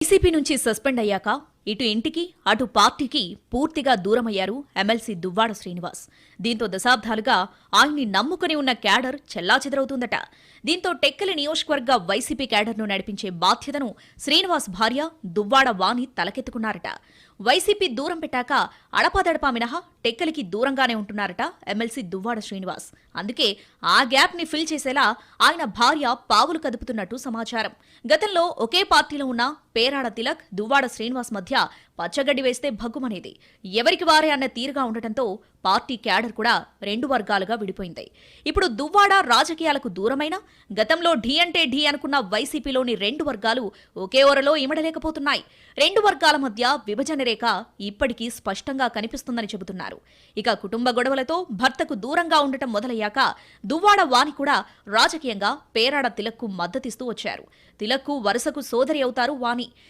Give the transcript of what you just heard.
YCP నుంచి suspend అయ్యాక ఇటు ఇంటికి అటు పార్టీకి పూర్తిగా దూరమయ్యారు ఎమ్మెల్సీ దువ్వాడ శ్రీనివాస్. దీంతో దశాబ్దాలుగా ఆయన్ని నమ్ముకుని ఉన్న క్యాడర్ చెల్లాచెదరవుతుందట. దీంతో టెక్కలి నియోజకవర్గ వైసీపీ క్యాడర్ను నడిపించే బాధ్యతను శ్రీనివాస్ భార్య దువ్వాడ వాణి తలకెత్తుకున్నారట. వైసీపీ దూరం పెట్టాక అడపాదడపా మినహా టెక్కలికి దూరంగానే ఉంటున్నారట ఎమ్మెల్సీ దువ్వాడ శ్రీనివాస్. అందుకే ఆ గ్యాప్ని ఫిల్ చేసేలా ఆయన భార్య పావులు కదుపుతున్నట్టు సమాచారం. గతంలో ఒకే పార్టీలో ఉన్న పేరాడ తిలక్ దువ్వాడ శ్రీనివాస్ మధ్య మధ్య పచ్చగడ్డి వేస్తే భగ్గుమనేది. ఎవరికి వారే అన్న తీరుగా ఉండటంతో పార్టీ క్యాడర్ కూడా రెండు వర్గాలుగా విడిపోయింది. ఇప్పుడు దువ్వాడ రాజకీయాలకు దూరమైన గతంలో ఢీ అంటే ఢీ అనుకున్న వైసీపీలోని రెండు వర్గాలు ఒకే ఓరలో ఇమడలేకపోతున్నాయి రెండు వర్గాల మధ్య విభజన రేఖ ఇప్పటికీ స్పష్టంగా కనిపిస్తుందని చెబుతున్నారు. ఇక కుటుంబ గొడవలతో భర్తకు దూరంగా ఉండటం మొదలయ్యాక దువ్వాడ వాణి కూడా రాజకీయంగా పేరాడ తిలక్కు మద్దతిస్తూ వచ్చారు. తిలక్కు వరుసకు సోదరి అవుతారు వాణి.